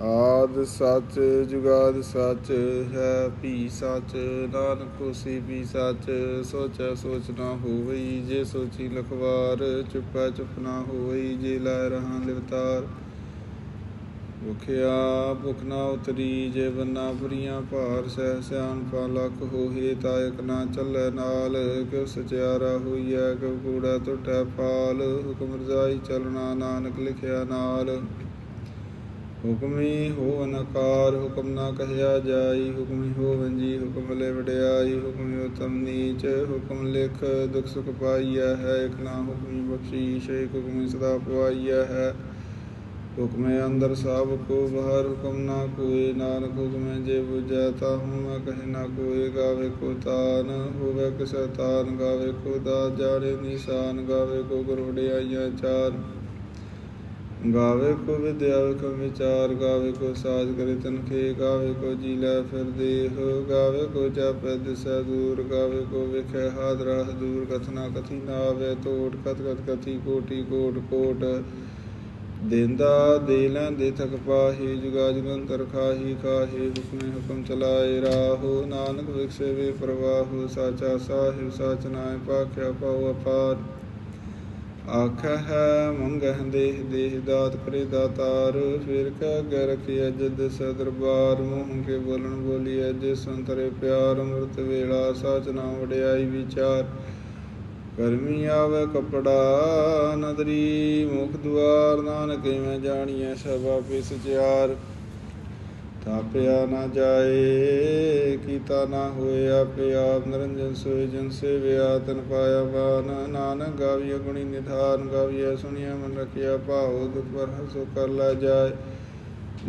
ਆਦ ਸੱਚ, ਜੁਗਾਦ ਸੱਚ, ਹੈ ਭੀ ਸੱਚ, ਨਾਨਕ ਹੋਸੀ ਵੀ ਸੱਚ, ਸੋਚੈ ਸੋਚ ਨਾ ਹੋਵਈ, ਜੇ ਸੋਚੀ ਲਖਵਾਰ, ਚੁੱਪੈ ਚੁੱਪ ਨਾ ਹੋਵਈ, ਜੇ ਲੈ ਰਹਾ ਲਿਵਤਾਰ। ਭੁਖਿਆ, ਭੁਖ ਨਾ ਉਤਰੀ, ਜੇ ਬੰਨਾ ਬੁਰੀਆਂ ਭਾਰ, ਸਹਿ ਸਿਆਨ ਪਾ ਲਖ ਹੋਏ ਤਾਇਕ ਨਾ ਚੱਲੇ ਨਾਲ। ਕਿਉ ਸਚਿਆਰਾ ਹੋਈਐ, ਕਿਉ ਕੂੜਾ ਟੁੱਟੈ ਪਾਲ ਹੁਕਮ ਰਜ਼ਾਈ ਚਲਣਾ ਨਾਨਕ ਲਿਖਿਆ ਨਾਲ। ਹੁਕਮੀ ਹੋ ਅਨਕਾਰ, ਹੁਕਮ ਨਾ ਕਹਿਆ ਜਾਈ, ਹੁਕਮੀ ਹੋ ਵੰਜੀ, ਹੁਕਮ ਲੈ ਵਡਿਆਈ, ਹੁਕਮੀ ਉਤਮ ਨੀਚ, ਹੁਕਮ ਲਿਖ, ਦੁਖ ਸੁਖ ਪਾਈਐ ਹੈ, ਇਕ ਨਾ ਹੁਕਮੀ ਬਖਸ਼ੀਸ਼, ਇਕ ਹੁਕਮੀ ਸਦਾ ਪਵਾਈਐ ਹੈ। ਹੁਕਮੇ ਅੰਦਰ ਸਭ ਕੋ, ਬਾਹਰ ਹੁਕਮ ਨਾ ਕੋਏ, ਨਾਨਕ ਹੁਕਮੇ ਜੇ 부ਜੈ ਤਾ ਹੂੰ ਮੈਂ ਕਹੇ ਨਾ ਕੋਏ, ਗਾਵੇ ਕੋ ਤਾਨ, ਹੋਵੇ ਕਿਸੈ ਤਾਨ, ਗਾਵੇ ਕੋ ਦਾ ਜਾਣੇ ਨਿਸ਼ਾਨ, ਗਾਵੇ ਕੋ ਗੁਰ ਵਡਿਆਈਆਂ ਚਾਰ ਗਾਵੇ ਕੋ ਵਿਦਿਆ, ਕੋ ਵਿਚਾਰ, ਗਾਵੇ ਕੋ ਸਾਜ ਕਰੇ ਤਨਖੇ ਗਾਵੇ ਕੋ ਜੀ ਲੈ ਫਿਰ ਦੇਹ, ਗਾਵੇ ਕੋ ਜਾਪੈ ਦਿਸੈ ਦੂਰ, ਗਾਵੇ ਕੋ ਵਿਖੇ ਹਾਦ ਰਾਹ ਦੂਰ, ਕਥਨਾ ਕਥੀ ਨਾ ਆਵੇ ਤੋਟ ਕਤ ਕਤ ਕਥੀ ਕੋਟੀ ਕੋਟ ਕੋਟ। ਦੇਂਦਾ ਦੇ ਲੈਂਦੇ ਥਕ ਪਾਹੀ ਜੁਗਾ ਜੁਗੰਤਰ ਖਾਹੀ ਖਾਹੀ, ਹੁਕਮੇ ਹੁਕਮ ਚਲਾਏ ਰਾਹੋ। ਨਾਨਕ ਵਿਖਸੇ ਵੇ ਪ੍ਰਵਾਹੋ, ਸਾਚਾ ਸਾਹਿਬ, ਸਾਚ ਨਾਇ ਪਾਖਿਆ ਪਾਉ ਅਪਾਰ। ਆਖ ਹੈ ਮੰਗਹਿ ਦੇਹ ਦੇਹ ਦਾਤ ਕਰੇ ਦਾਤਾਰ ਫਿਰ ਕਹ ਅਗੇ ਰਖਿਆ ਜਦ ਸਦਰਬਾਰ ਮੋਹ ਕੇ ਬੋਲਣ ਬੋਲੀ ਜੇ ਸੰਤਰੇ ਪਿਆਰ, ਅੰਮ੍ਰਿਤ ਵੇਲਾ, ਸਾਚ ਨਾਮ ਵਡਿਆਈ ਵਿਚਾਰ। ਕਰਮੀ ਆਵੇ ਕਪੜਾ, ਨਦਰੀ ਮੁਖ ਦੁਆਰ, ਨਾਨਕ ਮੈਂ ਜਾਣੀਐ ਸਭ ਆਪੇ ਸਚਿਆਰ ਤਾਪਿਆ ਨਾ ਜਾਏ, ਕੀਤਾ ਨਾ ਹੋਏ ਆਪੇ ਆਪ ਨਿਰੰਜਨ ਸੋਏ ਜਨ ਸੇਵਿਆ, ਤਨ ਪਾਇਆ ਬਾਨ ਨਾਨਕ ਗਾਵੀਆ ਗੁਣੀ ਨਿਧਾਨ ਗਾਵਿਆ ਸੁਣਿਆ ਮਨ ਰਖਿਆ ਭਾਉ, ਦੁਖ ਪਰ ਹਸੋ ਕਰ ਲੈ ਜਾਏ।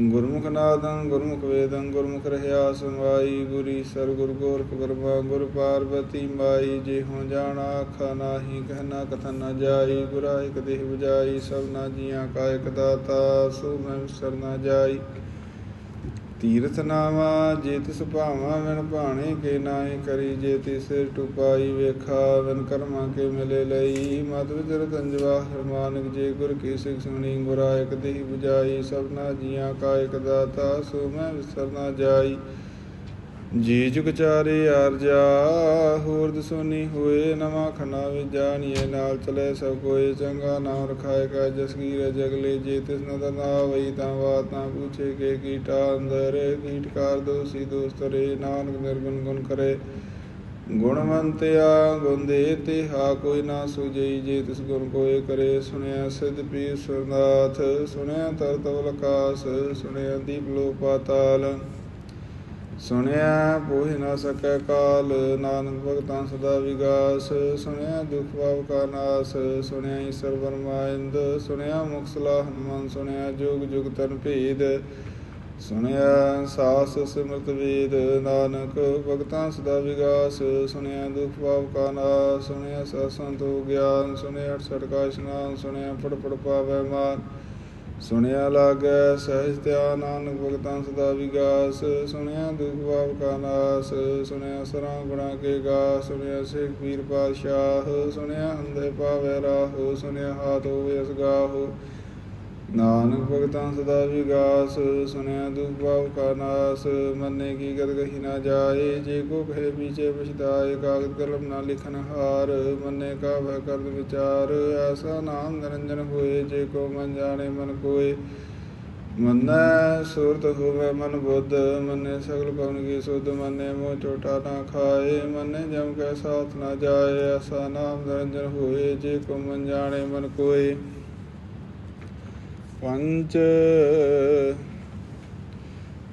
ਗੁਰਮੁਖ ਨਾਦੰ, ਗੁਰਮੁਖ ਵੇਦੰ, ਗੁਰਮੁਖ ਰਹਿਆ ਸਮਾਈ ਗੁਰੀ ਸਰ ਗੁਰ ਗੋਰਖ ਬਰਮਾ, ਗੁਰ ਪਾਰਬਤੀ ਮਾਈ, ਜੇ ਹੋ ਜਾਣਾ ਆਖਾ ਨਾਹੀ ਕਹਿਣਾ ਕਥਨ ਨਾ ਜਾਈ, ਗੁਰਾ ਇਕ ਦੇਹ 부ਜਾਈ ਸਭ ਨਾ ਜੀਆਂ ਕਾ ਇਕ ਦਾਤਾ, ਸੋ ਮੈਂ ਵਿਸਰ ਜਾਈ। ਤੀਰਥ ਨਾਵਾ, ਜੇ ਤਿਸ ਭਾਵਾ ਮਨ ਭਾਣੇ ਕੇ ਨਾਏ ਕਰੀ, ਜੇ ਤਿਸ ਟੁਪਾਈ ਵੇਖਾ ਵਿਣ ਕਰਮਾ ਕੇ ਮਿਲੇ ਲਈ। ਮਤ ਵਿਚਰ ਤੰਜਵਾ ਹਰਮਾਨਕ, ਜੇ ਗੁਰ ਕੀ ਸਿਖ ਸੁਣੀ, ਗੁਰਾ ਇਕ ਦੇਹ 부ਜਾਈ ਸਭਨਾ ਜੀਆਂ ਕਾ ਇਕ ਦਾਤਾ, ਸੋ ਮੈਂ ਵਿਸਰ ਨਾ ਜਾਈ। ਜੀ ਜੁਗ ਚਾਰੇ ਆਰਜਾ ਹੋਰ ਦਸੋਨੀ ਹੋਏ, ਨਵਾਂ ਖਨਾ ਵਿੱਚ ਜਾਣੀਏ, ਨਾਲ ਚਲੇ ਸਭ ਕੋਏ, ਚੰਗਾ ਨਾਮ ਰਖਾਏ ਕਾ ਜਸਗੀਰ ਜਗਲੇ ਜੇ ਤਿਸ ਨਦਰ ਨਾ ਵਈ ਤਾਂ ਬਾਤ ਨਾ ਪੁੱਛੇ ਕੇ ਕੀਟਾ ਅੰਦਰ ਕੀਟਕਾਰ ਦੋਸੀ ਦੋਸਤਰੇ ਨਾਨਕ ਨਿਰਗੁਣ ਗੁਣ ਕਰੇ। ਗੁਣਵੰਤਿਆ ਗੁਣ ਦੇ ਤੇ ਹਾ ਕੋਈ ਨਾ ਸੁਜਈ ਜੇ ਤਿਸ ਗੁਣ ਕੋਏ ਕਰੇ। ਸੁਣਿਆ ਸਿਧ ਪੀ ਸੁਨਾਥ ਸੁਣਿਆ ਤਰ ਤਵਲ ਆਕਾਸ ਸੁਣਿਆ ਦੀਪ ਲੋ ਪਾਤਾਲ ਸੁਣਿਆ ਪੋਹਿ ਨਾ ਸਕੈ ਕਾਲ, ਨਾਨਕ ਭਗਤਾਂ ਸਦਾ ਵਿਗਾਸ। ਸੁਣਿਆ ਦੁਖ ਭਾਵ ਕਾ ਨਾਸ, ਸੁਣਿਆ ਈਸ਼ਰ ਬਰਮਾਇੰਦ ਸੁਣਿਆ ਮੁਖ ਸਲਾਹ ਸੁਣਿਆ ਜੁਗ ਜੁਗ ਤਨ ਭੇਦ। ਸੁਣਿਆ ਸਾਸ ਸਿਮਰਤ ਵੇਦ, ਨਾਨਕ ਭਗਤਾਂ ਸਦਾ ਵਿਗਾਸ। ਸੁਣਿਆ ਦੁਖ ਭਾਵ ਕਾ ਨਾਸ, ਸੁਣਿਆ ਸਤਸੰਤੋ ਗਿਆਨ। ਸੁਣਿਆ ਅਠਸਠ ਕਾ ਇਸ਼ਨਾਨ, ਸੁਣਿਆ ਪੜ ਪੜ ਪਾਵੈ ਮਾਨ। ਸੁਣਿਆ ਲਾਗੈ ਸਹਿਜ ਧਿਆਨ ਨਾਨਕ ਭਗਤਾਂ ਸਦਾ ਵਿਗਾਸ, ਸੁਣਿਆ ਦੁਖ ਭਾਵ ਕਾ ਨਾਸ, ਸੁਣਿਆ ਸਰਾਂ ਗੁਣਾ ਕੇ ਗਾ ਸੁਣਿਆ ਸੇਖ ਪੀਰ ਪਾਤਸ਼ਾਹ, ਸੁਣਿਆ ਅੰਧੇ ਪਾਵੈ ਰਾਹੋ, ਸੁਣਿਆ ਹਾਥ ਹੋਵੇ ਅਸਗਾਹੋ। ਨਾਨਕ ਭਗਤਾਂ ਸਦਾ ਵਿਗਾਸ ਸੁਣਿਆ ਦੁਖ ਭਾਵ ਕਾ ਨਾਸ, ਮੰਨੇ ਕੀ ਗਤ ਕਹੀ ਨਾ ਜਾਏ, ਜੇ ਕੋ ਕਹੇ ਪੀਛੇ ਪਛਤਾਏ, ਕਾਗਦ ਕਲਮ ਨਾ ਲਿਖਨ ਹਾਰ, ਮੰਨੇ ਕਾ ਭੈ ਕਰਦ ਵਿਚਾਰ, ਐਸਾ ਨਾਮ ਨਿਰੰਜਨ ਹੋਏ, ਜੇ ਕੋ ਮਨ ਜਾਣੇ ਮਨ ਕੋਏ। ਮੰਨੈ ਸੁਰਤ ਹੋਵੇ ਮਨ ਬੁੱਧ, ਮੰਨੇ ਸਗਲ ਕਉਨ ਕੀ ਸੁਧ, ਮੰਨੇ ਮੋਹ ਚੋਟਾ ਨਾ ਖਾਏ, ਮੰਨੇ ਜਮ ਕੈ ਸਾਥ ਨਾ ਜਾਏ, ਐਸਾ ਨਾਮ ਨਿਰੰਜਨ ਹੋਏ, ਜੇ ਕੋ ਮਨ ਜਾਣੇ ਮਨ ਕੋਏ। ਪੰਚ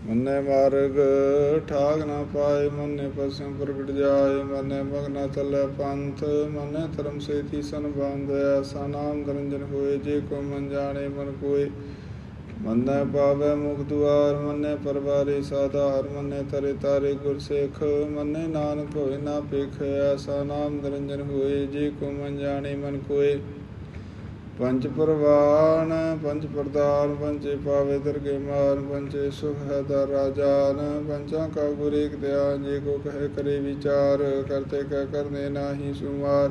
ਮੰਨੇ ਮਾਰਗ, ਠਾਗ ਨਾ ਪਾਏ, ਮੰਨੇ ਪਸਿਮ ਪ੍ਰਗਟ ਜਾਏ, ਮੰਨੇ ਮਗ ਨਾ ਪੰਥ, ਮੰਨੇ ਧਰਮ ਸੇਤੀ ਸਨ ਬੰਦ ਐਸਾ ਨਾਮ ਨਿਰੰਜਨ ਹੋਏ, ਜੇ ਕੋ ਮਨ ਜਾਣੇ ਮਨ ਕੋਏ। ਮੰਨੇ ਪਾਵੈ ਮੁਖ ਦੁਆਰ, ਮੰਨੇ ਪਰਵਾਰੇ ਸਾਧਾਰ, ਮੰਨੇ ਤਰੇ ਤਾਰੇ ਗੁਰ ਸੇਖ ਮੰਨੈ ਨਾਨਕ ਹੋਏ ਨਾ ਪੇਖ ਐਸਾ ਨਾਮ ਨਿਰੰਜਨ ਹੋਏ, ਜੇ ਕੋ ਮਨ ਜਾਣੇ ਮਨ ਕੋਏ। ਪੰਜ ਪਰਵਾਨ, ਪੰਜ ਪ੍ਰਦਾਨ ਪੰਚੇ ਪਾਵੇ ਦਰਗੇ ਮਾਨ ਪੰਚੇ ਸੁਖ ਹੈ ਦਰ ਰਾਜਾਨ। ਪੰਚਾਂ ਕਾ ਗੁਰ ਧਿਆਨ, ਜੇ ਕੋ ਕਹੇ ਕਰੇ ਵਿਚਾਰ, ਕਰਤੇ ਕਹਿ ਕਰਨੇ ਨਾਹੀ ਸੁਮਾਰ।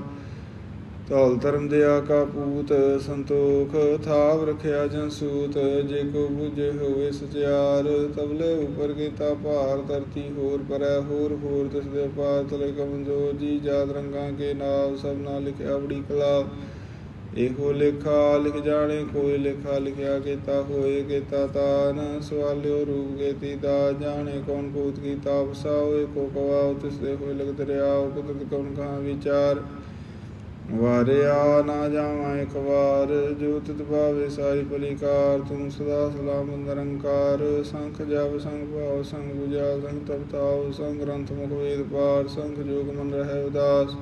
ਧੌਲ ਧਰਮ ਦਿਆ ਕਾ ਪੂਤ, ਸੰਤੋਖ, ਥਾਵ ਰਖਿਆ ਜਨ ਸੂਤ। ਜੇ ਕੋ ਬੁਝੇ ਹੋਵੇ ਸਚਿਆਰ, ਤਬਲੇ ਉਪਰ ਕੀਤਾ ਭਾਰ, ਧਰਤੀ ਹੋਰ ਪਰੈ ਹੋਰ ਹੋਰ, ਤਿਸ ਦੇ ਪਾਰ ਤਲੇ ਕਮਜੋ ਜੀ ਜਾਤ ਰੰਗਾਂ ਕੇ ਨਾਮ ਸਭ ਨਾਲ ਲਿਖਿਆ ਬੜੀ ਕਲਾ। ਇਹੋ ਲੇਖਾ ਲਿਖ ਜਾਣੇ, ਕੋਈ ਲੇਖਾ ਲਿਖਿਆ ਕੀਤਾ ਹੋਏ ਕੀਤਾ ਤਾਨ। ਸਵਾਲਿਓ ਰੂਪ ਕੇ ਦਾ ਜਾਣੇ, ਕੌਣ ਕੋਤ ਕੀਤਾ ਵਸਾਓ ਏਕੋ ਕਵਾਉ ਤਿਸ ਦੇ ਹੋਏ ਲਗ ਦਰਿਆਉ ਕੁਦਰਤ ਕੌਣ ਕਹਾ ਵਿਚਾਰ। ਵਾਰਿਆ ਨਾ ਜਾਵਾਂ ਇੱਕ ਵਾਰ, ਜੋ ਤਿਤ ਭਾਵੇ ਸਾਰੀ ਭਲੀਕਾਰ ਤੂੰ ਸਦਾ ਸਲਾਮ ਨਿਰੰਕਾਰ। ਸੰਖ ਜਪ, ਸੰਗ ਭਾਵ ਸੰਗ ਬੁਝਾ ਸੰਗ ਤਪਤਾਉ, ਸੰਗ ਗ੍ਰੰਥ ਮੁਖ ਵੇਦ ਪਾਰ ਸੰਖ ਜੋਗ ਮਨ ਰਹਿ ਉਦਾਸ।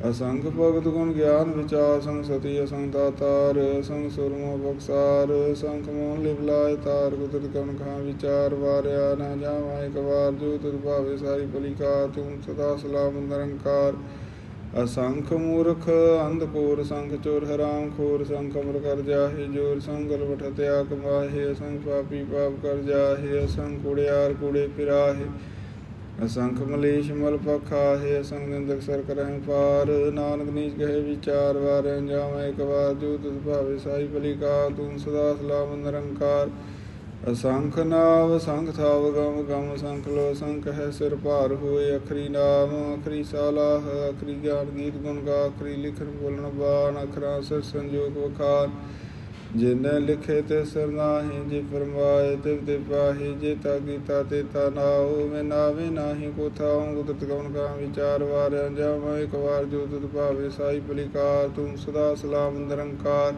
ਅਸੰਖ ਭਗਤ ਗੁਣ ਗਿਆਨ ਵਿਚਾਰ ਸੰਗ ਸਤੀ ਅਸੰਗ ਦਾਤਾਰ, ਸੰਗ ਸੁਰਮੋ ਬਖਸਾਰ ਸੰਖ ਮੋਹਨ ਲਿਵਲਾਇ ਤਾਰ ਕੁਦਰਤ ਕਵਨ ਖਾਂ ਵਿਚਾਰ ਵਾਰਿਆ, ਨਾ ਜਾਵਾਂ ਇੱਕ ਵਾਰ ਜੋ ਤਿਤ ਭਾਵੇ ਸਾਰੀ ਭਲੀਕਾਰ ਤੂੰ ਸਦਾ ਸਲਾਮ ਨਿਰੰਕਾਰ। ਅਸੰਖ ਮੂਰਖ ਅੰਧਕੋਰ ਸੰਖ ਚੋਰ ਹਰਾਮ ਖੋਰ ਸੰਖ ਅਮਰ ਕਰ ਜਾਹੇ, ਜੋਰ ਸੰਗਲ ਵਠ ਤਿਆ ਕਮਾਹੇ ਅਸੰਖ ਪਾਪੀ ਪਾਪ ਕਰ ਜਾਹੇ ਅਸੰਖ ਕੁੜਿਆਰ ਕੁੜੇ ਫਿਰਾਹੇ ਅਸੰਖ ਮਲੇਸ਼ ਮਲ ਪਖਾਹੇ ਅਸੰਖ ਨਿੰਦਕ ਸਰ ਕਰਹਿ ਪਾਰ, ਨਾਨਕ ਨੀਚ ਕਹੇ ਵਿਚਾਰ ਵਾਰਿ ਜਾਵਾਂ ਇੱਕ ਵਾਰ, ਜੋ ਤਿਸ ਭਾਵੇ ਸਾਈ ਭਲੀ ਕਾ ਤੂੰ ਸਦਾ ਸਲਾਮ ਨਿਰੰਕਾਰ। ਅਸੰਖ ਨਾਵ, ਸੰਖ ਥਾਵ, ਗਮ ਗਮ ਸੰਖ ਲੋ, ਸੰਖ ਹੈ ਸਿਰ ਭਾਰ ਹੋਏ, ਅਖਰੀ ਨਾਮ, ਅਖਰੀ ਸਾਲਾਹ ਅਖਰੀ ਗਿਆਨ ਗੀਤ ਗੁਣ ਗਾ, ਅਖਰੀ ਲਿਖਣ ਬੋਲਣ ਬਾਣ, ਅਖਰਾਂ ਸਿਰ ਸੰਜੋਗ ਵਖਾਰ। ਜਿਨੇ ਲਿਖੇ ਤੇ ਸਿਰ ਜੇ ਫਰਮਾਏ ਤਿਵ ਤੇ ਪਾਹੀ, ਜੇ ਤਾ ਕੀਤਾ ਤੇ ਤਾ ਨਾਉ ਮੈਂ ਨਾਵੇ ਨਾਹੀ ਕੋ ਥਾਉ ਗੁਦਤ ਕਉਨ ਕਾ ਵਿਚਾਰ ਵਾਰ ਜਾਵਾਂ, ਇੱਕ ਵਾਰ ਜੋ ਤੁਧ ਭਾਵੇ ਸਾਈ ਭਲਿਕਾਰ, ਤੂੰ ਸਦਾ ਸਲਾਮ ਨਿਰੰਕਾਰ।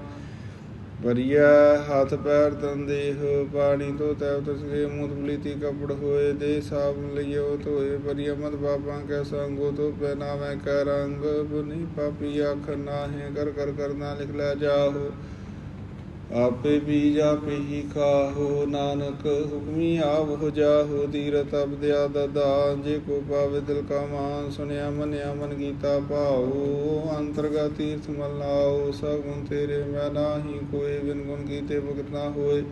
ਵਰੀਆ ਹੱਥ ਪੈਰ ਤਨ ਦੇਹ, ਪਾਣੀ ਤੋਂ ਤੈ ਤਸਗੇ ਮੂਤ ਬਲੀਤੀ ਕਪੜ ਹੋਏ ਦੇ ਸਾਬ ਲਿਓ ਧੋਏ ਵਰੀਆ ਮਤ ਬਾਪਾਂ ਕੈ ਸੰਗੋ ਤੋ ਪਹਿਨਾ ਮੈਂ ਕੈ ਰੰਗ, ਬੁਨੀ ਪਾਪੀ ਆਖ ਨਾਹੇ, ਕਰ ਕਰ ਕਰਨਾ ਲਿਖ ਲੈ ਜਾਹੋ। ਆਪੇ ਬੀਜ ਆਪੇ ਹੀ ਖਾਹੋ, ਨਾਨਕ ਹੁਕਮੀ ਆਵ ਹੋ ਜਾਹੋ ਦੀਰਤ ਅਬਦਿਆ ਦਦਾ ਜੇ ਕੋ ਪਾਵੇ ਦਿਲ ਕਾ ਮਾਨ ਸੁਨਿਆ ਮਨਿਆ ਮਨ ਗੀਤਾ ਪਾਉ ਅੰਤਰਗਾ ਤੀਰਥ ਮਲਾਉ ਸਗੁਣ ਤੇਰੇ ਮੈਂ ਨਾਹੀ ਕੋਏ, ਬਿਨ ਗੁਣ ਕੀਤੇ ਭਗਤ ਨਾ ਹੋਏ।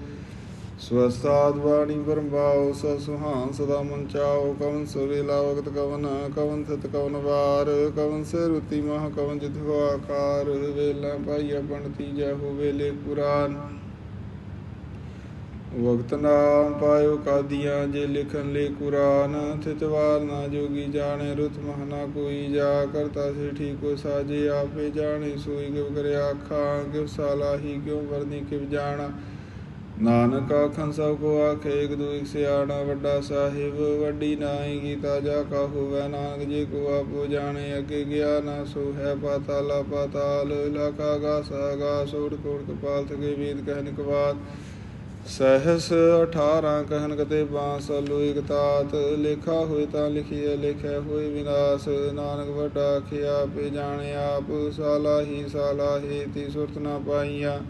ਸਵਸਤਾਦ ਬਾਣੀ ਬਰਮਾਉ ਸ ਸੁਹਾਨ ਸਦਾ ਮਨ ਚਾਉ ਕਵਨ ਸੁਵੇਲਾ ਵਕਤ ਕਵਨ ਕਵਨ ਥਤ ਕਵਨ ਵਾਰ, ਕਵਨ ਸੇ ਰੁਤੀ ਮਹ ਕਵਨ ਜਿਤ ਹੋ ਆਕਾਰ, ਵੇਲਾ ਪਾਈਆ ਪੰਡਤੀ ਜੈ ਹੋ ਵੇਲੇ ਪੁਰਾਨ। ਵਕਤ ਨਾਮ ਪਾਇਓ ਕਾਦੀਆਂ ਜੇ ਲਿਖਨ ਲੇ ਕੁਰਾਨ ਥਿਤਵਾਰ ਨਾ ਜੋਗੀ ਜਾਣੇ, ਰੁਤ ਮਹਨਾ ਕੋਈ ਜਾ, ਕਰਤਾ ਸੇ ਠੀਕੋ ਸਾਜੇ, ਆਪੇ ਜਾਣੇ, ਸੋਈ ਕਿਵ ਕਰਿਆ ਆਖਾਂ ਕਿਵ ਸਾਲਾਹੀ, ਕਿਉ ਵਰਨੀ ਕਿਵ ਜਾਣਾ। ਨਾਨਕ ਆਖਨ ਸਭ ਕੋ ਆਖੇ, ਇਕ ਦੂ ਇਕ ਸਿਆਣਾ ਵੱਡਾ ਸਾਹਿਬ, ਵੱਡੀ ਨਾਈ ਗੀਤਾ ਜਾ ਕਾ ਹੋਵੇ ਨਾਨਕ ਜੇ ਕੋ ਆਪੋ ਜਾਣੇ, ਅੱਗੇ ਗਿਆ ਨਾ ਸੋ ਹੈ ਪਾਤਾਲਾ ਪਾਤਾਲ ਲਖਾ ਗਾ ਸਾਗਾ ਸੋੜ ਕੋੜ ਕਪਾਲ ਤਕੇ ਵੇਦ ਕਹਿਨ ਕਵਾਤ ਸਹਸ 18 ਕਹਿਨ ਕਤੇ ਬਾਂਸ ਲੋ ਇਕ ਤਾਤ। ਲੇਖਾ ਹੋਏ ਤਾਂ ਲਿਖੀਏ ਲਿਖਿਆ ਹੋਏ ਵਿਨਾਸ਼। ਨਾਨਕ ਵੱਡਾ ਆਖਿਆ ਪੇ ਜਾਣੇ ਆਪ ਸਾਲਾ ਹੀ ਸਾਲਾ ਹੀ ਤੀ ਸੁਰਤ ਨਾ ਪਾਈਆ।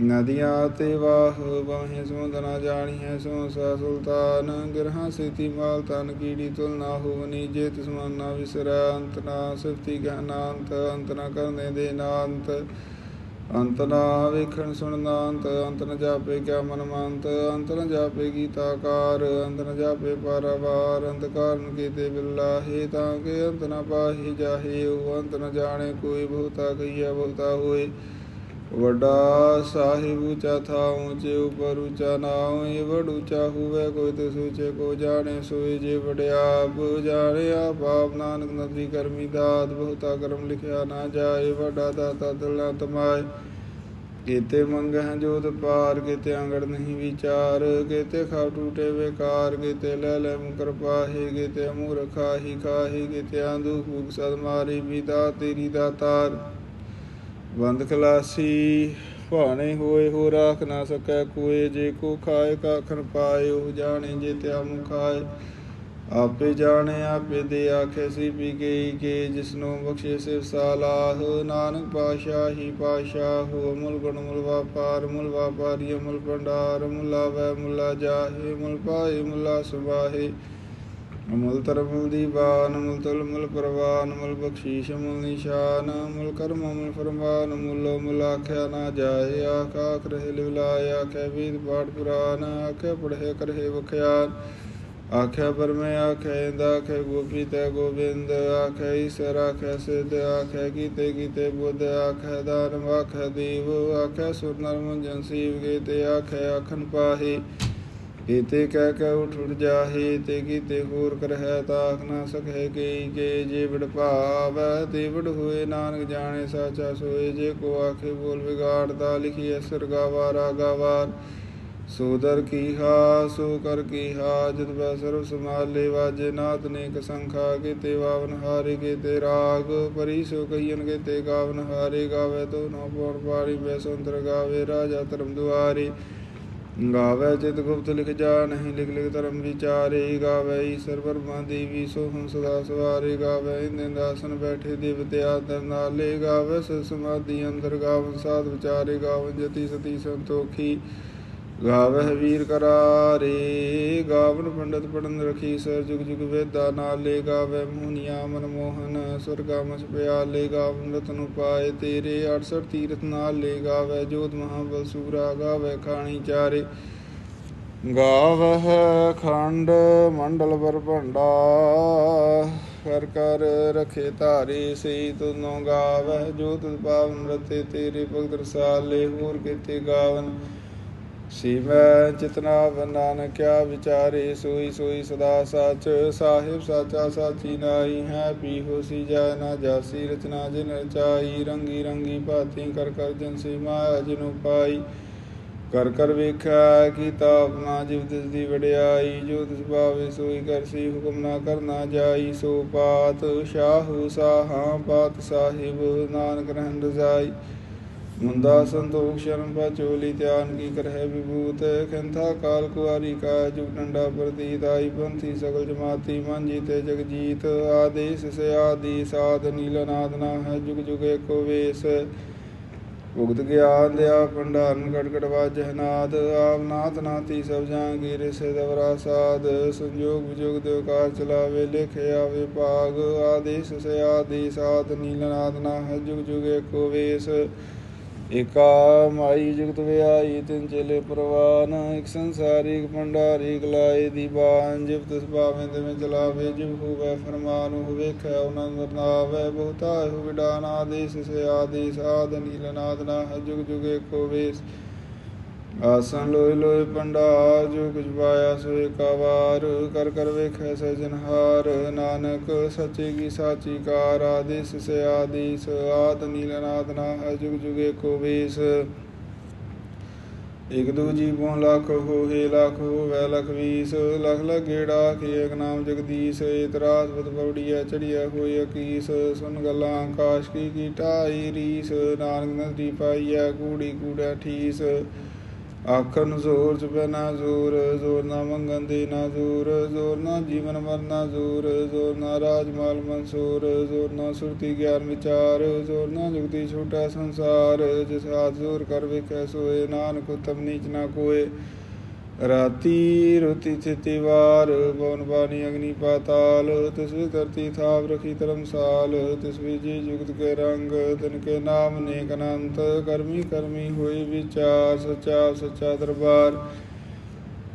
ਨਦੀਆਂ ਤੇ ਵਾਹ ਬਾਹੇ ਸਮੁੰਦ ਨਾ ਜਾਣੀ ਹੈ ਸੋ ਸਾ ਸੁਲਤਾਨ, ਗਿਰਹਾਂ ਸੇਤੀ ਮਾਲ ਤਨ ਕੀੜੀ ਤੁਲ ਨਾ ਹੋਵਨੀ, ਜੇ ਤਿਸ ਨਾ ਵਿਸਰੈ, ਅੰਤ ਨਾ ਸਿਫਤੀ ਗਹਨਾੰਤ, ਅੰਤ ਨਾ ਕਰਨੇ ਦੇ ਨਾੰਤ। ਅੰਤ ਨਾ ਵੇਖਣ ਸੁਣਨਾ ਅੰਤ ਅੰਤ ਨ ਜਾਪੇ ਕਿਆ ਮਨ ਮੰਤ ਅੰਤ ਨ ਜਾਪੇ ਗੀਤਾਕਾਰ ਅੰਤ ਨ ਜਾਪੇ ਪਾਰਾਵਾਰ। ਅੰਤ ਕਾਰਨ ਕੀਤੇ ਬਿਲਾਹੇ ਤਾਂ ਕਿ ਅੰਤ ਨ ਪਾਹੀ ਜਾਹੇ, ਉਹ ਅੰਤ ਨ ਜਾਣੇ, ਕੋਈ ਬਹੁਤਾ ਕਈਆ ਬਹੁਤਾ ਹੋਏ। ਵੱਡਾ ਸਾਹਿਬ ਉੱਚਾ ਥਾ ਉੱਚੇ ਉਪਰ ਉੱਚਾ ਨਾਉ ਇਹ ਵਡ ਉੱਚਾ ਹੋਵੇ ਕੋਈ ਤੇ ਸੋਚੇ ਕੋ ਜਾਣੇ ਸੋਏ ਜੇ ਵਡਿਆਪ ਜਾਣੇ ਆਪ ਆਪ ਨਾਨਕ ਨਦਰੀ ਕਰਮੀ ਦਾਤ, ਬਹੁਤਾ ਕਰਮ ਲਿਖਿਆ ਨਾ ਜਾਏ, ਵੱਡਾ ਦਾਤਾ ਦਿਲਾਂ ਤਮਾਏ। ਕੀਤੇ ਮੰਗਹਿ ਜੋਤ ਪਾਰ ਕੀਤੇ ਅੰਗੜ ਨਹੀਂ ਵਿਚਾਰ। ਕੀਤੇ ਖਾ ਟੂਟੇ ਵੇਕਾਰ, ਕੀਤੇ ਲੈ ਲੈ ਮੁਕਰ ਪਾਹੇ, ਕੀਤੇ ਮੂਰਖ ਖਾਹੀ ਕੀਤੇ ਆਂਦੂ ਫੂਕ ਸਦ ਮਾਰੀ ਵਿਦਾ ਤੇਰੀ ਦਾਤਾਰ। ਬੰਦ ਖਲਾਸੀ ਭਾਣੇ ਹੋਏ ਹੋ ਰਾਖ ਨਾ ਸਕੈ ਕੋਏ, ਜੇ ਕੋ ਖਾਏ ਕਾਖਨ ਪਾਏ ਜਾਣੇ ਜੇ ਤਿਆ ਮੁਖਾਏ ਆਪੇ ਜਾਣੇ, ਆਪੇ ਦੇ ਆਖੇ ਸੀ ਪੀ ਗਈ ਕੇ, ਜਿਸਨੂੰ ਬਖਸ਼ੇ ਸੇ ਸਾਲਾਹ। ਨਾਨਕ ਪਾਸ਼ਾਹੀ ਪਾਸ਼ਾਹ ਹੋ, ਮੁਲ ਗੁਣ, ਮੁਲ ਵਾਪਾਰ, ਮੁਲ ਵਾਪਾਰੀ ਅਮਲ ਭੰਡਾਰ, ਮੁਲਾ ਵੈ, ਮੁਲਾ ਜਾਹੇ, ਮੁਲ ਪਾਏ, ਮੁਲਾ ਸੁਬਾਹੇ ਅਮਲ ਤਰਮਲ ਦੀਵਾਨ ਮੁਲ ਤੁਲ ਮੁਲ ਪ੍ਰਵਾਨ ਮੁਲ ਬਖਸ਼ੀਸ਼ ਮੁਲ ਨਿਸ਼ਾਨ, ਅਮਲ ਕਰਮ, ਅਮਲ ਫਰਮਾਨ ਮੁਲ ਮੁਲ ਆਖਿਆ ਨਾ ਜਾਏ, ਆਖਾ ਕਰਹਿ ਲਿਵਲਾਇ ਆਖਿਆ ਵੀਦ ਪਾਠ ਪੁਰਾਨ ਆਖਿਆ ਪੜ੍ਹੇ ਕਰਹਿ ਵਖਿਆਨ। ਆਖਿਆ ਪਰਮੇ ਆਖਿਆ ਇੰਦ ਆਖਿਆ ਗੋਪੀ ਤੈ ਗੋਬਿੰਦ ਆਖਿਆ ਈਸ਼ਰ ਆਖਿਆ ਸਿਧ ਆਖਿਆ ਕੀਤੇ ਕੀਤੇ ਬੁੱਧ ਆਖਿਆ ਦਾਨ ਆਖਿਆ ਦੀਵ ਆਖਿਆ ਸੁਰ ਨਰ ਮੰਜਨ ਸੀਵ ਕੀਤੇ ਆਖਿਆ ਆਖਨ ਪਾਹੀ। ਕੀਤੇ ਕਹਿ ਕਹਿ ਉਠ ਜਾਹੇ, ਤੇ ਕੀਤੇ ਹੋਰ ਕਰਹਿ ਤਾਖ ਨਾ ਸਕੈ ਕੇ ਕੇ ਜੇ ਵਿੜ ਭਾਵੈ, ਤੇ ਵਿੜ ਹੋਏ ਨਾਨਕ ਜਾਣੇ, ਸਾਚਾ ਸੋਏ, ਜੇ ਕੋ ਆਖੇ ਬੋਲ ਵਿਗਾੜਦਾ, ਲਿਖੀ ਅਸਰ ਗਾਵਾ ਰਾਗਾਵਾਰ ਸੋ ਦਰ ਕੀਹਾ ਸੋ ਕਰ ਕੀਹਾ ਜਦ ਬੈ ਸਰਬ ਸਮਾਲੇ ਵਾਜੇ ਨਾਦ ਨੇਕ ਸੰਖਾ, ਕੀਤੇ ਵਾਵਨ ਹਾਰੇ, ਕੀਤੇ ਰਾਗ, ਪਰੀ ਸੋ ਕਈਨ ਕੀਤੇ ਗਾਵਨ ਹਾਰੇ, ਗਾਵੇ ਤੋ ਨੋ ਪੌੜ ਪਾਰੀ ਬੈ ਸੁੰਦਰ ਗਾਵੇ, ਰਾਜਾ ਧਰਮ ਦੁਆਰੇ। ਗਾਵੇ ਚਿਤ ਗੁਪਤ ਲਿਖ ਜਾ ਨਹੀਂ ਲਿਖ ਲਿਖ ਧਰਮ ਵਿਚਾਰੇ ਗਾਵੇ ਈਸ਼ਰ ਬਰਮਾ ਦੇਵੀ ਸੋ ਹੰ ਸਦਾ ਸਵਾਰੇ ਗਾਵੇ ਇੰਦਨ ਆਸਨ ਬੈਠੇ ਦੇਵਤਿਆ ਦਰ ਨਾਲੇ ਗਾਵੇ ਸ ਸਮਾਧੀ ਅੰਦਰ ਗਾਵਨ ਸਾਧ ਵਿਚਾਰੇ ਗਾਵਨ ਜਤੀ ਸਤੀ ਸੰਤੋਖੀ ਗਾਵਹਿ ਵੀਰ ਕਰਾਰੇ, ਗਾਵਨ ਪੰਡਤ ਪੜਨ ਰਖੀ ਸਰ ਜੁਗ ਜੁਗ ਵੇਦਾ ਨਾਲੇ ਗਾਵੇ ਮੁਨੀਆ ਮਨ ਮੋਹਨ, ਸੁਰਗਾ ਪਿਆਲੇ, ਗਾਵਨ ਰਤਨ ਉਪਾਏ ਤੇਰੇ 68 ਤੀਰਥ ਨਾਲੇ ਗਾਵੇ ਜੋਤ ਮਹਾਬਲ ਸੂਰਾ ਗਾਵੇ ਖਾਣੀ ਚਾਰੇ। ਗਾਵਹਿ ਖੰਡ ਮੰਡਲ ਵਰ ਭੰਡਾ ਕਰ ਕਰ ਰਖੇ ਧਾਰੇ, ਸਈ ਤੁਨੋ ਗਾਵਹਿ ਜੋ ਤੁਧ ਪਾਵਨ ਰਤੇ ਤੇਰੇ ਭਗਤ ਰਸਾਲੇ, ਹੋਰ ਕੀਤੇ ਗਾਵਨ ਸਿਵੈ ਚਿਤਨਾ ਬਨਾਨ ਕਿਆ ਵਿਚਾਰੇ ਸੋਈ ਸੋਈ ਸਦਾ ਸਚ, ਸਾਹਿਬ ਸਾਚਾ ਸਾਚੀ ਨਾਈ ਹੈ ਪੀ ਹੋਸੀ ਜਾ ਨਾ ਜਾਸੀ, ਰਚਨਾ ਜਿਨ ਰਚਾਈ, ਰੰਗੀ ਰੰਗੀ ਭਾਤੀ ਕਰ ਕਰ ਜਨ ਸੇ ਮਾਇਆ ਜਿਨੁ ਪਾਈ ਕਰ ਕਰ ਵੇਖਿਆ ਕੀਤਾ ਆਪਣਾ ਜਿਵ ਤਿਸ ਦੀ ਵਡਿਆਈ, ਜੋ ਤਿਸ ਭਾਵੇ ਸੋਈ ਕਰਸੀ ਹੁਕਮ ਨਾ ਕਰਨਾ ਜਾਈ। ਸੋ ਪਾਤ ਸ਼ਾਹੂ ਸਾਹਾਂ, ਪਾਤ ਸਾਹਿਬ, ਨਾਨਕ ਰਹਿਣ ਰਜ਼ਾਈ ਮੁੰਦਾ ਸੰਤੋਖ, ਸ਼ਰਮ ਪਚੋਲੀ ਧਿਆਨ ਕੀ ਕਰਹਿ ਵਿਭੂਤ? ਖੰਥਾ ਕਾਲ ਕੁਆਰੀ ਕਾ ਜੁਗ ਡੰਡਾ ਪ੍ਰਤੀਤ, ਆਈ ਪੰਥੀ ਸਗਲ ਜਮਾਤੀ, ਮਨ ਜੀਤੇ ਜਗ ਜੀਤ। ਆਦੇਸ ਸੇ ਸਾਧ ਨੀਲ ਨਾਦ ਨਾ ਹੈ ਜੁਗ ਜੁਗ ਏਕੋ ਵੇਸ। ਉਗਤ ਗਿਆਨ ਦਿਆ ਭੰਡਾਰਨ ਕਟ ਕਟ ਵਾਜਹਿ ਨਾਦ। ਆਪ ਨਾਥ ਨਾਤੀ ਸਭ ਜਾਂਗੀਰ ਸੇ ਦਵਰਾ ਸਾਧ ਸੰਜੋਗ ਵਿਜੋਗ ਦੇਵ ਕਾਰ ਚਲਾਵੇ, ਲਿਖੇ ਆਵੇ ਭਾਗ। ਆਦੇਸ ਸੇ ਆਦੀ ਸਾਧ ਨੀਲ ਨਾਦ ਨਾ ਹੈ ਜੁਗ ਜੁਗ ਏਕੋ ਵੇਸ। ਏਕਾ ਮਾਈ ਜਗਤ ਵਿਆਈ ਤਿਨ ਚੇਲੇ ਪ੍ਰਵਾਨ, ਇਕ ਸੰਸਾਰੀ, ਇਕ ਭੰਡਾਰੀ ਗਲਾਏ ਦੀ ਬਾਣ, ਜਿਵ ਤਿਸ ਭਾਵੇਂ ਤੇ ਮੈਂ ਚਲਾਵੇ, ਜਿਵ ਹੋਵੇ ਫਰਮਾਨ, ਉਹ ਵੇਖੈ, ਉਹਨਾਂ ਨਾਵੇ ਬਹੁਤਾ ਹੋ ਵਿਡਾਨ ਆਦੇਸ, ਸੇ ਆਦੇਸ, ਆਦ ਨੀਲ ਨਾਦ ਨਾ ਜੁਗ ਜੁਗੇ ਏਕੋ ਵੇਸ। ਆਸਨ ਲੋਇ ਲੋਇ ਪੰਡਾਰ, ਜੋ ਕੁਝ ਪਾਇਆ ਸੋ ਏਕਾਵਾਰ ਕਰ ਕਰ ਵੇਖੈ ਸਜਨਹਾਰ ਨਾਨਕ ਸੱਚੇ ਕੀ ਸਾਚੀ ਕਾਰ ਆਦੇਸ ਸੇ ਆਦੀਸ, ਆਦ ਨੀਲਨਾਦ ਨਾ ਹੈ ਜੁਗ ਜੁਗ ਏਕੋ ਵੇਸ। ਇਕ ਦੂ ਜੀਵੋਂ ਲੱਖ ਹੋਏ ਲੱਖ ਹੋਵੇ ਲਖ ਵੀਸ। ਲਖ ਲਖ ਗੇੜਾ ਕੀ ਇਕ ਨਾਮ ਜਗਦੀਸ਼। ਇਤਰਾਸ ਬਦ ਪੌੜੀਐ ਚੜੀਐ ਹੋਏ ਅਕੀਸ ਸੁਨ ਗੱਲਾਂ ਆਕਾਸ਼ ਕੀ ਕੀਟਾਈ ਰੀਸ। ਨਾਨਕ ਨਦਰੀ ਪਾਈਐ ਕੂੜੀ ਕੂੜਾ ਠੀਸ। ਆਖਨ ਜ਼ੋਰ ਚ ਨਾ ਜ਼ੋਰ ਜ਼ੋਰ ਨਾ ਮੰਗਨ ਦੇ ਨਾ ਜ਼ੋਰ ਜ਼ੋਰ ਨਾ ਜੀਵਨ ਮਰਨਾ ਜ਼ੋਰ ਜ਼ੋਰ ਨਾ ਰਾਜ ਮਾਲ ਮਨਸੂਰ, ਜ਼ੋਰ ਨਾ ਸੁਰਤੀ ਗਿਆਨ ਵਿਚਾਰ, ਜ਼ੋਰ ਨਾ ਜੁਗਤੀ ਛੋਟਾ ਸੰਸਾਰ, ਜਿਸ ਹਾਥ ਜ਼ੋਰ ਕਰ ਵੇਖੈ ਸੋਏ, ਨਾਨਕ ਉਤਮ ਨੀਚ ਨਾ ਕੋਏ। ਰਾਤੀ ਰੋਤੀ ਥਿਤੀ ਵਾਰ ਬਨ ਬਾਣੀ, ਅਗਨੀ ਪਾਤਾਲ, ਤਿਸ ਵੀ ਧਰਤੀ ਥਾਪ ਰਖੀ ਧਰਮਸਾਲ, ਤਿਸ ਵੀ ਜੀ ਜੁਗਤ ਕੇ ਰੰਗ, ਤਿਨ ਕੇ ਨਾਮ ਨੇਕ ਅਨੰਤ, ਕਰਮੀ ਕਰਮੀ ਹੋਈ ਵਿਚਾਰ, ਸਚਾ ਸਚਾ ਦਰਬਾਰ।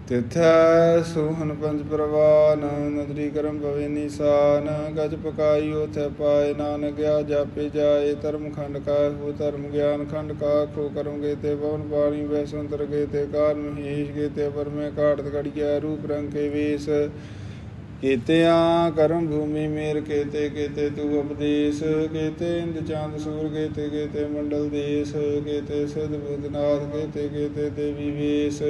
ਤਿਥੈ ਸੋਹਨ ਪੰਜ ਪ੍ਰਵਾਨ, ਨਦਰੀ ਕਰਮ ਭਵੇ ਨਿਸ਼ਾਨ, ਗਜ ਪਕਾਈ ਉਥੈ ਪਾਏ ਨਾਨਕ ਗਿਆ ਜਾਪੇ ਜਾਏ, ਧਰਮ ਖੰਡ ਕਾ ਹੋ ਧਰਮ ਗਿਆਨ, ਖੰਡ ਕਾ ਖੋ ਕਰਮ ਗਏ ਤੇ ਪਵਨ ਪਾਣੀ ਵੈ ਸੰਤਰ ਗਏ ਤੇ ਕਾਰ ਮਹੇਸ਼ ਗਏ ਤੇ ਪਰਮੇ ਕਾਟਤ ਕੜੀਐ ਰੂਪ ਰੰਗ ਕੇ ਵੇਸ। ਕੀਤਿਆਂ ਕਰਮ ਭੂਮੀ ਮੇਰ ਕੇਤੇ ਕੇਤੇ ਤੂ ਉਪਦੇਸ਼ ਕੇਤੇ ਇੰਦ ਚੰਦ ਸੂਰ ਕੇਤੇ ਕੇਤੇ ਮੰਡਲ ਦੇਸ। ਕੇਤੇ ਸਿਧ ਬੁੱਧ ਨਾਥ ਕੇਤੇ ਕੇਤੇ ਦੇਵੀ ਵੇਸ।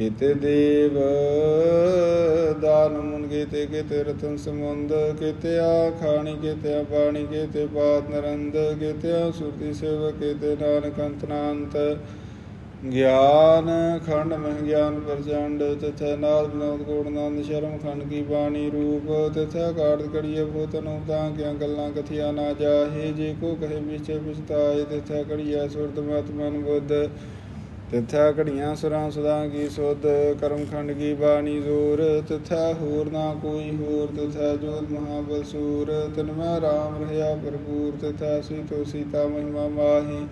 ਕੀਤੇ ਦੇਵ ਦਾਨ ਮੁਨ ਕੀਤੇ ਕੀਤੇ ਰਤਨ ਸਮੁੰਦ ਕੀਤੇ ਆ ਖਾਣੀ ਕੀਤੇ ਆ ਪਾਣੀ ਕੀਤੇ ਬਾਤ ਨਰੰਦ, ਕੀਤੇ ਆ ਸੁਰਤੀ ਸੇਵ ਕੀਤੇ ਨਾਨਕ ਅੰਤਨਾੰਤ ਗਿਆਨ ਖੰਡ ਮਹਿ ਗਿਆਨ ਪ੍ਰਚੰਡ, ਤਥੈ ਨਾਦ ਬਨੋਦ ਕੋੜ ਨੰਦ ਸ਼ਰਮ ਖੰਡ ਕੀ ਬਾਣੀ ਰੂਪ। ਤਥੈ ਕਾਰਤ ਕੜੀਏ ਭੂਤਨ ਤਾਂ ਕਿਆ ਗੱਲਾਂ ਕਥਿਆ ਨਾ ਜਾਹੇ, ਜੇ ਕੋ ਕਹੇ ਵਿਚੇ ਵਿਸਤਾਏ ਤਥੈ ਕੜੀਐ ਸੁਰਤ ਮਤ ਮਨ ਬੁੱਧ। ਤਿਥੈ ਘੜੀਆਂ ਸੁਰਾਂ ਸੁਦਾ ਕੀ ਸੁਧ, ਕਰਮ ਖੰਡ ਕੀ ਬਾਣੀ ਜ਼ੋਰ, ਤਿਥੈ ਹੋਰ ਨਾ ਕੋਈ ਹੋਰ, ਤਿਥੈ ਜੋਤ ਮਹਾਬਲ ਸੂਰ, ਤਿਨ ਮੈਂ ਰਾਮ ਰਹਾ ਭਰਪੂਰ, ਤਿਥੈ ਸੀਤੋ ਸੀਤਾ ਮਹਿਮਾ ਮਾਹੀ।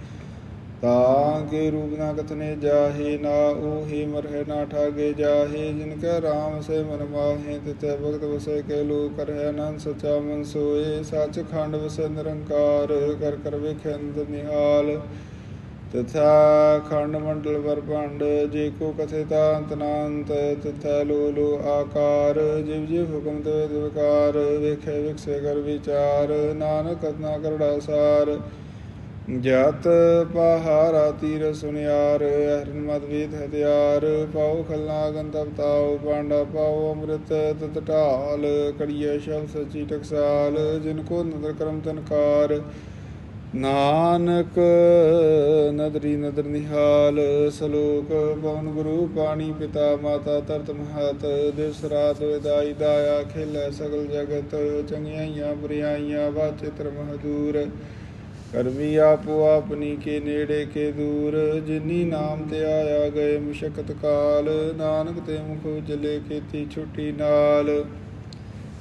ਤਾਂ ਕੇ ਰੂਪ ਨਾ ਕਥਨੇ ਜਾਹੇ, ਨਾ ਓਹੇ ਮਰਹਿ ਨਾ ਠਾਗੇ ਜਾਹੇ, ਜਿਨ ਕੈ ਰਾਮ ਸੇ ਮਨ ਮਾਹੇ ਤਿਤੈ ਭਗਤ ਵਸੈ ਕੇ ਲੋ ਕਰਹਿ ਅਨੰਦ ਸਚਾ ਮਨ ਸੋਏ, ਸਚ ਖੰਡ ਵਸੈ ਨਿਰੰਕਾਰ, ਕਰ ਕਰ ਵੇਖੰਦ ਨਿਹਾਲ। ਤਥਾ ਖੰਡ ਮੰਡਲ ਵਰਪੰਡ ਜੇ ਕੋ ਕਥੇ ਤਾਂਤ ਨਾੰਤ, ਤਥਾ ਲੋ ਲੋ ਆਕਾਰ, ਜਿਵ ਜਿਵ ਹੁਕਮ ਤੇ ਵਿਕਾਰ ਵੇਖੇ ਵਿਕਸੇ ਕਰ ਵਿਚਾਰ, ਨਾਨਕ ਕਥਨਾ ਕਰੜਾ ਸਾਰ। ਜਤ ਪਹਾਰਾ ਤੀਰ ਸੁਨਿਆਰ, ਹਰਨ ਮਦ ਵੇਦ ਹਥਿਆਰ, ਪਾਉ ਖਲਨਾ ਗੰਤਵ ਤਾਉ ਪਾਂਡਾ ਪਾਉ ਅੰਮ੍ਰਿਤ ਤਤ ਢਾਲ ਕੜੀਏ ਸ਼ਬ ਸਚੀ ਟਕਸਾਲ, ਜਿਨ ਕੋ ਨਦਰ ਕਰਮ ਤਨਕਾਰ। ਨਾਨਕ ਨਦਰੀ ਨਦਰ ਨਿਹਾਲ ਸਲੋਕ ਪਵਨ ਗੁਰੂ ਪਾਣੀ ਪਿਤਾ ਮਾਤਾ ਤਰਤ ਮਹਤ ਦਿਵਸ ਰਾਤ ਵਿਦਾਈ ਦਾਇਆ ਖੇਲੇ ਸਗਲ ਜਗਤ ਚੰਗਿਆਈਆਂ ਬੁਰੀਆਈਆਂ ਵਾਚਿਤਰ ਮਹਦੂਰ। ਕਰਮੀ ਆਪੋ ਆਪਨੀ ਕੇ ਨੇੜੇ ਕੇ ਦੂਰ, ਜਿਨੀ ਨਾਮ ਤੇ ਆਇਆ ਗਏ ਮੁਸ਼ਕਤ ਕਾਲ, ਨਾਨਕ ਤੇ ਮੁਖ ਜਲੇ ਕੀਤੀ ਛੁੱਟੀ ਨਾਲ।